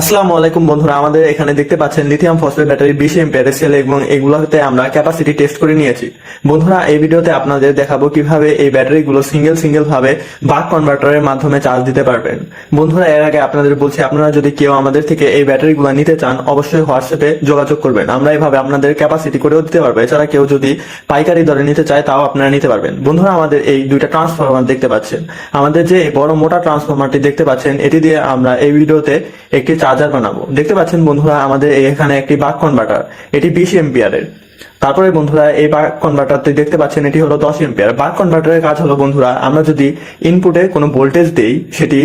আসসালামু আলাইকুম বন্ধুরা, আমাদের এখানে দেখতে পাচ্ছেন লিথিয়াম ফসফেট ব্যাটারি বিশ এম্পিয়ারের সেল এবং এগুলোতে আমরা ক্যাপাসিটি টেস্ট করে নিয়েছি। বন্ধুরা, এই ভিডিওতে আপনাদের দেখাবো কীভাবে এই ব্যাটারিগুলো সিঙ্গেল সিঙ্গেল ভাবে বাক কনভার্টারের মাধ্যমে চার্জ দিতে পারবেন। বন্ধুরা, এর আগে আপনাদের বলছি, আপনারা যদি কেউ আমাদের থেকে এই ব্যাটারিগুলো নিতে চান, অবশ্যই হোয়াটসঅ্যাপে যোগাযোগ করবেন। আমরা এইভাবে আপনাদের ক্যাপাসিটি করেও দিতে পারব। এছাড়া কেউ যদি পাইকারি দরে নিতে চায়, তাও আপনারা নিতে পারবেন। বন্ধুরা, আমাদের এই দুইটা ট্রান্সফরমার দেখতে পাচ্ছেন। আমাদের যে বড় মোটা ট্রান্সফরমারটি দেখতে পাচ্ছেন, এটি দিয়ে আমরা এই ভিডিওতে একটি চার্জার বানাবো। দেখতে পাচ্ছেন বন্ধুরা আমাদের এখানে একটি বাক কনভার্টার এটি বিশ এম্পিয়ারের তারপরে বন্ধুরা, এই বাক কনভার্টারটি দেখতে পাচ্ছেন, এটি হলো দশ এম্পিয়ার বাক কনভার্টারের কাজ হলো, বন্ধুরা, আমরা যদি ইনপুটে কোনো ভোল্টেজ দেই, সেটি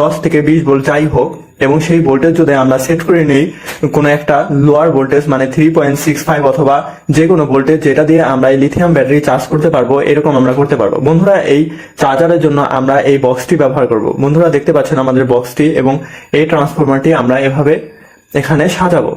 দশ থেকে বিশ ভোল্ট যাই হোক, এবং সেই ভোল্টেজ যদি আমরা সেট করে নিই, কোনো একটা লোয়ার ভোল্টেজ মানে থ্রি পয়েন্ট সিক্স ফাইভ অথবা যে কোনো ভোল্টেজ যেটা দিয়ে আমরা এই লিথিয়াম ব্যাটারি চার্জ করতে পারব, এরকম আমরা করতে পারব। বন্ধুরা, এই চার্জারের জন্য আমরা এই বক্সটি ব্যবহার করব। বন্ধুরা, দেখতে পাচ্ছেন আমাদের বক্সটি এবং এই ট্রান্সফরমারটি আমরা এভাবে এখানে সাজাবো।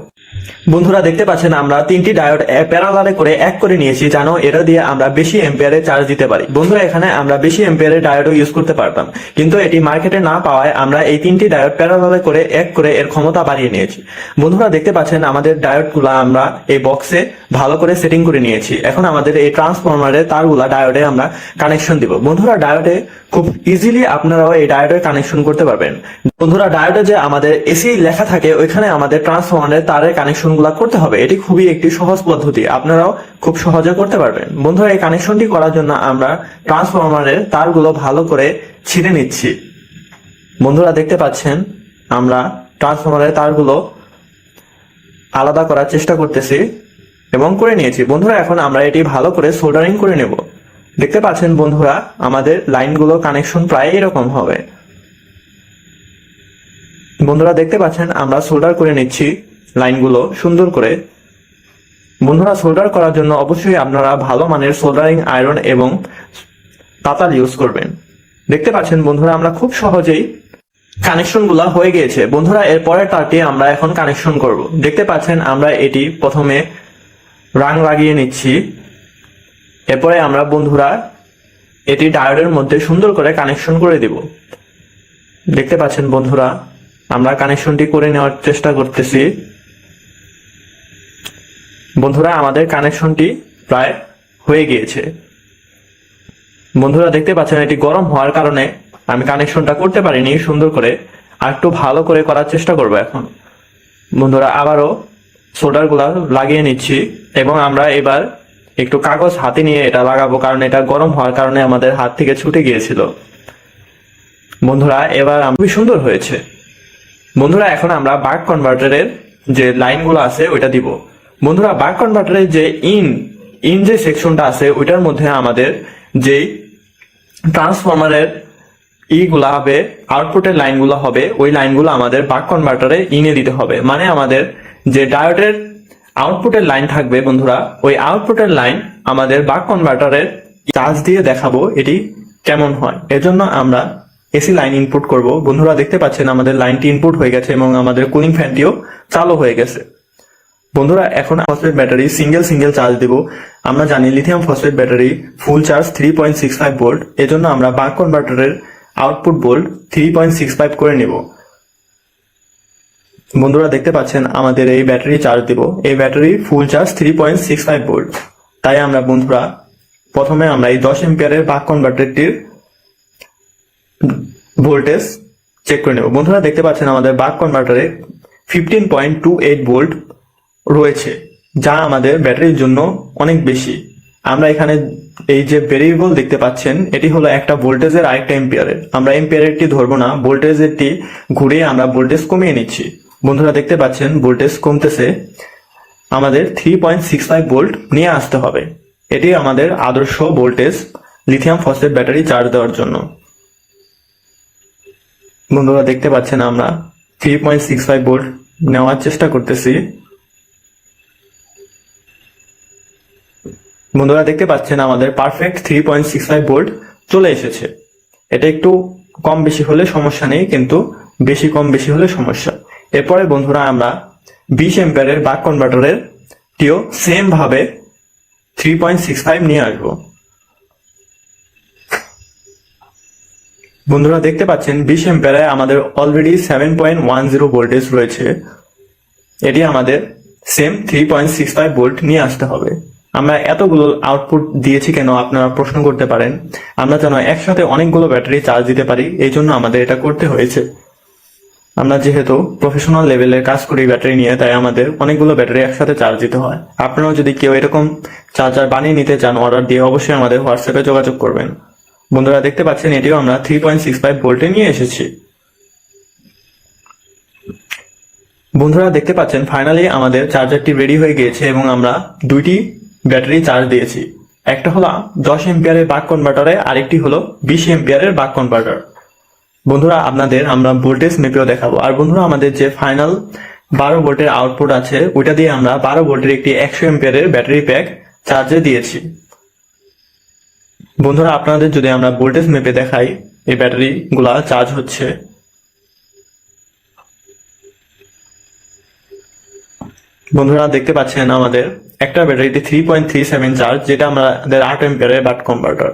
বন্ধুরা দেখতে পাচ্ছেন, আমরা তিনটি ডায়োড প্যারালালে করে এক করে নিয়েছি জানো এটা দিয়ে আমরা বেশি এম্পিয়ারে চার্জ দিতে পারি। বন্ধুরা, এখানে আমরা বেশি এম্পিয়ারের ডায়োডও ইউজ করতে পারতাম। কিন্তু এটি মার্কেটে না পাওয়ায় আমরা এই তিনটি ডায়োড প্যারালালে করে এক করে এর ক্ষমতা বাড়িয়ে নিয়েছি। বন্ধুরা, দেখতে পাচ্ছেন, আমাদের ডায়োডগুলো আমরা এই বক্সে ভালো করে সেটিং করে নিয়েছি। এখন আমাদের এই ট্রান্সফরমারের তারগুলা ডায়োডে আমরা কানেকশন দিব। বন্ধুরা, ডায়োডে খুব ইজিলি আপনারাও এই ডায়োডের কানেকশন করতে পারবেন। বন্ধুরা, ডায়োডে যে আমাদের এসি লেখা থাকে, ওইখানে আমাদের ট্রান্সফরমারের তারের কানেকশনগুলা করতে হবে, এটি খুবই একটি সহজ পদ্ধতি। আপনারাও খুব সহজে করতে পারবেন। বন্ধুরা, এই কানেকশনটি করার জন্য আমরা ট্রান্সফরমারের তারগুলো ভালো করে ছিঁড়ে নিচ্ছি। বন্ধুরা, দেখতে পাচ্ছেন, আমরা ট্রান্সফরমারের তারগুলো আলাদা করার চেষ্টা করতেছি এবং করে নিয়েছি। বন্ধুরা, এখন আমরা এটি ভালো করে সোল্ডারিং করে নেব। দেখতে পাচ্ছেন, বন্ধুরা, আমাদের লাইনগুলো কানেকশন প্রায় এরকম হবে। বন্ধুরা, দেখতে পাচ্ছেন, আমরা সোল্ডার করে নিচ্ছি। লাইনগুলো সুন্দর করে। বন্ধুরা সোল্ডার করার জন্য অবশ্যই আপনারা ভালো মানের সোল্ডারিং আয়রন এবং পাতাল ইউজ করবেন। দেখতে পাচ্ছেন বন্ধুরা, আমরা খুব সহজেই কানেকশনগুলা হয়ে গিয়েছে। বন্ধুরা, এর পরের তারটি আমরা এখন কানেকশন করব। দেখতে পাচ্ছেন, আমরা এটি প্রথমে রাং লাগিয়ে নিচ্ছি। এরপরে আমরা বন্ধুরা এটি ডায়োডের মধ্যে সুন্দর করে কানেকশন করে দিব। দেখতে পাচ্ছেন বন্ধুরা, আমরা কানেকশনটি করে নেওয়ার চেষ্টা করতেছি। বন্ধুরা, আমাদের কানেকশনটি প্রায় হয়ে গিয়েছে। বন্ধুরা, দেখতে পাচ্ছেন, এটি গরম হওয়ার কারণে আমি কানেকশনটা করতে পারিনি সুন্দর করে, আর একটু ভালো করে করার চেষ্টা করব এখন। বন্ধুরা, আবারও সোল্ডারগুলা লাগিয়ে নিচ্ছি, এবং আমরা এবার একটু কাগজ হাতে নিয়ে এটা লাগাবো, কারণ এটা গরম হওয়ার কারণে আমাদের হাত থেকে ছুটে গিয়েছিল। বন্ধুরা, এবার খুবই সুন্দর হয়েছে। বন্ধুরা, এখন আমরা বাক কনভার্টারের যে লাইনগুলো আছে, ওইটা দিব। বন্ধুরা বাক কনভার্টারের যে ইন ইন যে সেকশনটা আছে, ওইটার মধ্যে আমাদের যে ট্রান্সফরমারের ইগুলা হবে আউটপুটের লাইনগুলো হবে, ওই লাইনগুলো আমাদের বাক কনভার্টারে ইনে দিতে হবে। মানে আমাদের যে ডায়োডের আউটপুটের লাইন থাকবে বন্ধুরা, ওই আউটপুটের লাইন আমাদের বাক কনভার্টারের চার্জ দিয়ে দেখাবো এটি কেমন হয়। এজন্য আমরা এসি লাইন ইনপুট করব। বন্ধুরা, দেখতে পাচ্ছেন আমাদের লাইনটি ইনপুট হয়ে গেছে এবং আমাদের কুলিং ফ্যানটিও চালু হয়ে গেছে। বন্ধুরা, এখন phosphate battery single single charge দিব। আমরা জানি lithium phosphate battery full charge three point six five volt এজন্য আমরা buck কনভার্টারের output volt three point six five করে নেব। বন্ধুরা, দেখতে পাচ্ছেন, আমাদের এই ব্যাটারি চার্জ দিব। এই battery full charge three point six five volt তাই আমরা, বন্ধুরা, প্রথমে আমরা এই দশ এম্পিয়ারের বাক কনভার্টারটির ভোল্টেজ চেক করে নেব। বন্ধুরা, দেখতে পাচ্ছেন, আমাদের buck কনভার্টারে fifteen point two eight volt রয়েছে, যা আমাদের ব্যাটারির জন্য অনেক বেশি। আমরা এখানে এই যে ভেরিয়েবল দেখতে পাচ্ছেন, এটি হলো একটা ভোল্টেজের আরেকটা এম্পিয়ারের আমরা এম্পিয়ারেরটি ধরবো না ভোল্টেজেরটি ঘুরে আমরা ভোল্টেজ কমিয়ে নিচ্ছি। বন্ধুরা দেখতে পাচ্ছেন ভোল্টেজ কমতেছে। আমাদের three point six five volt নিয়ে আসতে হবে। এটি আমাদের আদর্শ voltage lithium phosphate battery charge দেওয়ার জন্য। বন্ধুরা দেখতে পাচ্ছেন আমরা three point six five volt নেওয়ার চেষ্টা করতেছি। বন্ধুরা দেখতে পাচ্ছেন আমাদের perfect three point six five volt চলে এসেছে। এটা একটু কম বেশি হলে সমস্যা নেই, কিন্তু বেশি কম বেশি হলে সমস্যা। এরপরে বন্ধুরা আমরা বিশ এম্পিয়ারের বাক কনভার্টারের টিও সেম ভাবে থ্রি পয়েন্ট সিক্স ফাইভ নিয়ে আসব। বন্ধুরা দেখতে পাচ্ছেন বিশ এম্পিয়ারে আমাদের already seven point one zero voltage রয়েছে। এটি আমাদের same three point six five volt নিয়ে আসতে হবে। আমরা এতগুলো আউটপুট দিয়েছি কেন আপনারা প্রশ্ন করতে পারেন? আমরা যেন একসাথে অনেকগুলো ব্যাটারি চার্জ দিতে পারি, এই জন্য আমাদের এটা করতে হয়েছে। আমরা যেহেতু প্রফেশনাল লেভেলের কাজ করি ব্যাটারি নিয়ে, তাই আমাদের অনেকগুলো ব্যাটারি একসাথে চার্জ দিতে হয়। আপনারাও যদি কেউ এরকম চার্জার বানিয়ে নিতে চান অর্ডার দিয়ে, অবশ্যই আমাদের হোয়াটসঅ্যাপে যোগাযোগ করবেন। বন্ধুরা, দেখতে পাচ্ছেন এটিও আমরা থ্রি পয়েন্ট সিক্স ফাইভ ভোল্টে নিয়ে এসেছি। বন্ধুরা, দেখতে পাচ্ছেন ফাইনালি আমাদের চার্জারটি রেডি হয়ে গিয়েছে এবং আমরা দুইটি ব্যাটারি চার্জ দিয়েছি। একটা হলো দশ এম্পিয়ারের বাক কনভার্টারে আরেকটি হলো বিশ এম্পিয়ারের বাক কনভার্টার বন্ধুরা, আপনাদের আমরা ভোল্টেজ মেপেও দেখাবো। আর বন্ধুরা, আমাদের যে ফাইনাল বারো ভোল্টের আউটপুট আছে, ওইটা দিয়ে আমরা বারো ভোল্টের একটি একশো এম্পিয়ারের ব্যাটারি প্যাক চার্জে দিয়েছি। বন্ধুরা, আপনাদের যদি আমরা ভোল্টেজ মেপে দেখাই, এই ব্যাটারি গুলা চার্জ হচ্ছে বন্ধুরা, দেখতে পাচ্ছেন আমাদের একটা ব্যাটারিতে three point three seven charge যেটা আমাদের আট এম্পিয়ারের বাট কনভার্টার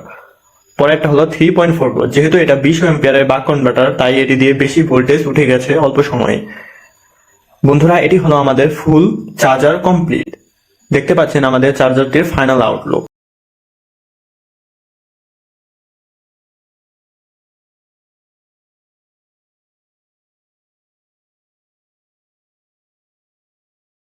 পরে একটা হলো থ্রি পয়েন্ট ফোর যেহেতু এটা বিশ এম্পিয়ারের বাক কনভার্টার তাই এটি দিয়ে বেশি ভোল্টেজ উঠে গেছে অল্প সময়ে। বন্ধুরা, এটি হলো আমাদের ফুল চার্জার কমপ্লিট দেখতে পাচ্ছেন আমাদের চার্জারটির ফাইনাল আউটলুক